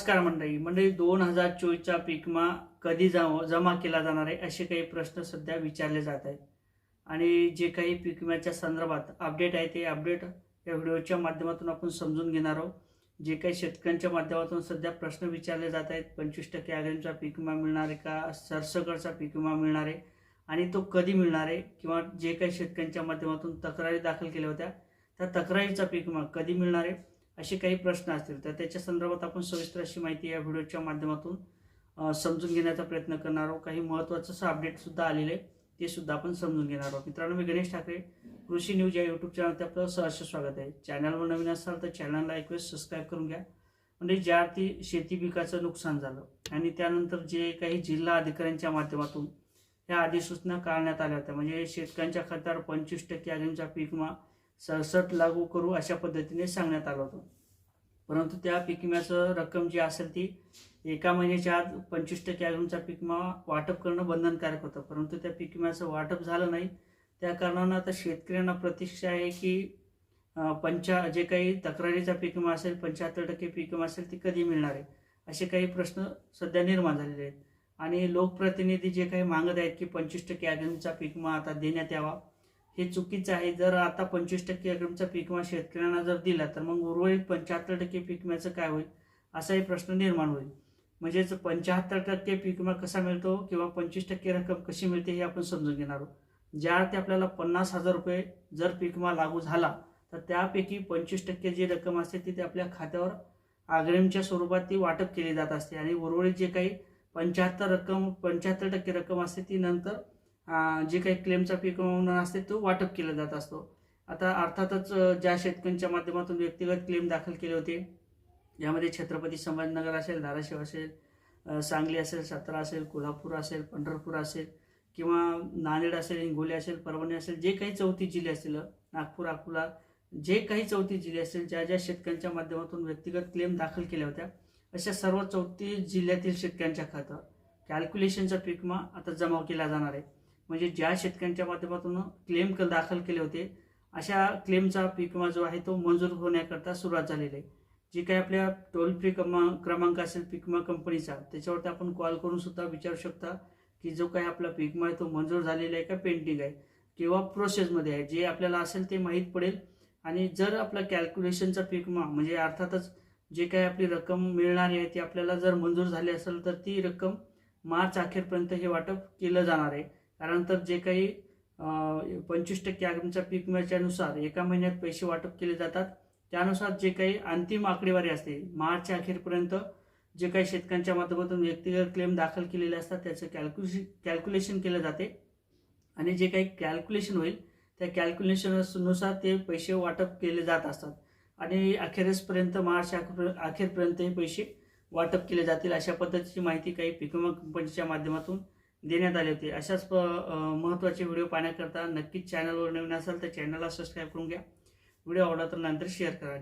नमस्कार मंडळी. मंडळी दोन हजार चोवीसचा पिकमा कधी जमा जमा केला जाणार आहे असे काही प्रश्न सध्या विचारले जात आहेत. आणि जे काही पीक विम्याच्या संदर्भात अपडेट आहे ते अपडेट या व्हिडिओच्या माध्यमातून आपण समजून घेणार आहोत. जे काही शेतकऱ्यांच्या माध्यमातून सध्या प्रश्न विचारले जात आहेत पंचवीस टक्के आग्रीमचा पीक विमा मिळणार आहे का? सरसकटचा पीक विमा मिळणार आहे. आणि तो कधी मिळणार आहे? किंवा जे काही शेतकऱ्यांच्या माध्यमातून तक्रारी दाखल केल्या होत्या त्या तक्रारीचा पीक विमा कधी मिळणार आहे? असे काही प्रश्न असतील तर त्याच्या संदर्भात आपण सविस्तर अशी माहिती या व्हिडिओच्या माध्यमातून समजून घेण्याचा प्रयत्न करणार आहोत. काही महत्त्वाचं असं अपडेटसुद्धा आलेलं आहे ते सुद्धा आपण समजून घेणार आहोत. मित्रांनो मी गणेश ठाकरे कृषी न्यूज या यूट्यूब चॅनलवर आपलं सहर्ष स्वागत आहे. चॅनलवर नवीन असाल तर चॅनलला एक वेळेस सबस्क्राईब करून घ्या. म्हणजे ज्या ती शेती पिकाचं नुकसान झालं आणि त्यानंतर जे काही जिल्हा अधिकाऱ्यांच्या माध्यमातून ह्या अधिसूचना काढण्यात आल्या होत्या म्हणजे शेतकऱ्यांच्या खात्यावर पंचवीस टक्के अग्रिमचा पीक सरसट लागू करू अशा पद्धतीने सांगण्यात आलं होतं. परंतु त्या पीक विम्याचं रक्कम जी असेल ती एका महिन्याच्या आत पंचवीस टक्के अग्रिमचा पीक विमा वाटप करणं बंधनकारक होतं. परंतु त्या पीक विम्याचं वाटप झालं नाही. त्या कारणानं आता शेतकऱ्यांना प्रतीक्षा आहे की पंचा जे काही तक्रारीचा पीक विमा असेल पंच्याहत्तर टक्के पीक विमा असेल ती कधी मिळणार आहे? असे काही प्रश्न सध्या निर्माण झालेले आहेत. आणि लोकप्रतिनिधी जे काही मागत आहेत की पंचवीस टक्के अग्रिमचा पीक विमा आता देण्यात यावा हे चुकीचं आहे. जर आता पंचवीस टक्के अग्रिमचा पीक विमा शेतकऱ्यांना जर दिला तर मग उर्वरित पंच्याहत्तर टक्के पीक विम्याचं काय होईल? असाही प्रश्न निर्माण होईल. म्हणजेच पंच्याहत्तर टक्के पीक विमा कसा मिळतो किंवा पंचवीस टक्के रक्कम कशी मिळते हे आपण समजून घेणार आहोत. ज्या अर्थी आपल्याला पन्नास हजार रुपये जर पीक विमा लागू झाला तर त्यापैकी पंचवीस टक्के जी रक्कम असते ती ते आपल्या खात्यावर अग्रिमच्या स्वरूपात ती वाटप केली जात असते. आणि उर्वरित जे काही पंच्याहत्तर रक्कम पंच्याहत्तर टक्के रक्कम असते ती नंतर जे काही क्लेमचा पीक विमा म्हणून असते तो वाटप केला जात असतो. आता अर्थातच ज्या शेतकऱ्यांच्या माध्यमातून व्यक्तिगत क्लेम दाखल केले होते यामध्ये छत्रपती संभाजीनगर असेल धाराशिव असेल सांगली असेल सातारा असेल कोल्हापूर असेल पंढरपूर असेल किंवा नांदेड असेल हिंगोली असेल परभणी असेल जे काही चौतीस जिल्हे असतील नागपूर अकोला जे काही चौतीस जिल्हे असतील ज्या ज्या शेतकऱ्यांच्या माध्यमातून व्यक्तिगत क्लेम दाखल केल्या होत्या अशा सर्व चौतीस जिल्ह्यातील शेतकऱ्यांच्या खातं कॅल्क्युलेशनचा पीक आता जमा केला जाणार आहे. म्हणजे ज्या शेतकऱ्यांच्या माध्यमातून क्लेम क- दाखल केले होते अशा क्लेमचा पीक विमा जो आहे तो मंजूर होण्याकरता सुरुवात झालेली आहे. जी काही आपल्या टोल फ्री क्रमा क्रमांक असेल पीक विमा कंपनीचा त्याच्यावरती आपण कॉल करून सुद्धा विचारू शकता की जो काही आपला पीक विमा आहे तो मंजूर झालेला आहे का पेंटिंग आहे किंवा प्रोसेसमध्ये आहे. जे आपल्याला असेल ते माहीत पडेल. आणि जर आपला कॅल्क्युलेशनचा पीक विमा म्हणजे अर्थातच जे काही आपली रक्कम मिळणारी आहे ती आपल्याला जर मंजूर झाली असेल तर ती रक्कम मार्च अखेरपर्यंत हे वाटप केलं जाणार आहे. कारण तर जे काही पंचवीस टक्के आमच्या पीक विम्याच्या एका महिन्यात पैसे वाटप केले जातात. त्यानुसार जे काही अंतिम आकडेवारी असते मार्चच्या अखेरपर्यंत जे काही शेतकऱ्यांच्या माध्यमातून व्यक्तिगत क्लेम दाखल केलेले असतात त्याचं कॅल्क्युलेशन कॅल्क्युलेशन केलं जाते. आणि जे काही कॅल्क्युलेशन होईल त्या कॅल्क्युलेशननुसार ते पैसे वाटप केले जात असतात. आणि अखेरसपर्यंत मार्च अखेरपर्यंत हे पैसे वाटप केले जातील अशा पद्धतीची माहिती काही पीक विमा कंपनीच्या माध्यमातून देण्यात आले होते. अशाच प- महत्त्वाचे व्हिडिओ पाहण्याकरता नक्कीच चॅनलवर नवीन असाल तर चॅनलला सबस्क्राईब करून घ्या. व्हिडिओ आवडला तर नंतर शेअर करा.